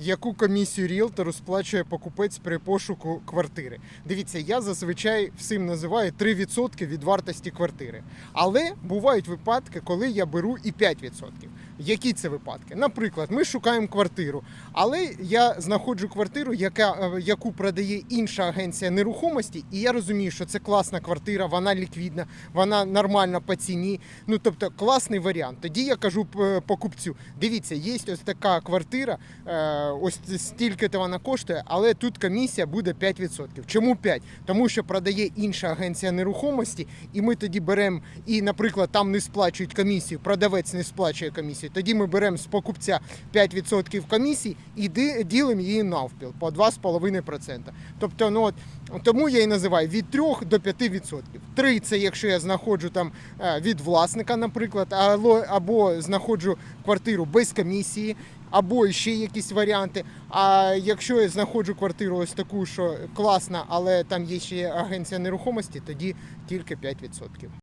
яку комісію ріелтору сплачує покупець при пошуку квартири. Дивіться, я зазвичай всім називаю 3% від вартості квартири. Але бувають випадки, коли я беру і 5%. Які це випадки? Наприклад, ми шукаємо квартиру, але я знаходжу квартиру, яка, е, яку продає інша агенція нерухомості, і я розумію, що це класна квартира, вона ліквідна, вона нормальна по ціні. Ну тобто класний варіант. Тоді я кажу покупцю: дивіться, є ось така квартира, е, ось стільки-то вона коштує, але тут комісія буде 5%. Чому 5%? Тому що продає інша агенція нерухомості, і ми тоді беремо, і, наприклад, там не сплачують комісію, продавець не сплачує комісію. Тоді ми беремо з покупця 5% комісії і ділимо її навпіл по 2,5%. Тобто, ну от тому я і називаю від 3 до 5%. 3 – це якщо я знаходжу там е, від власника, наприклад, або знаходжу квартиру без комісії. Або ще якісь варіанти. А якщо я знаходжу квартиру ось таку, що класна, але там є ще агенція нерухомості, тоді тільки 5%.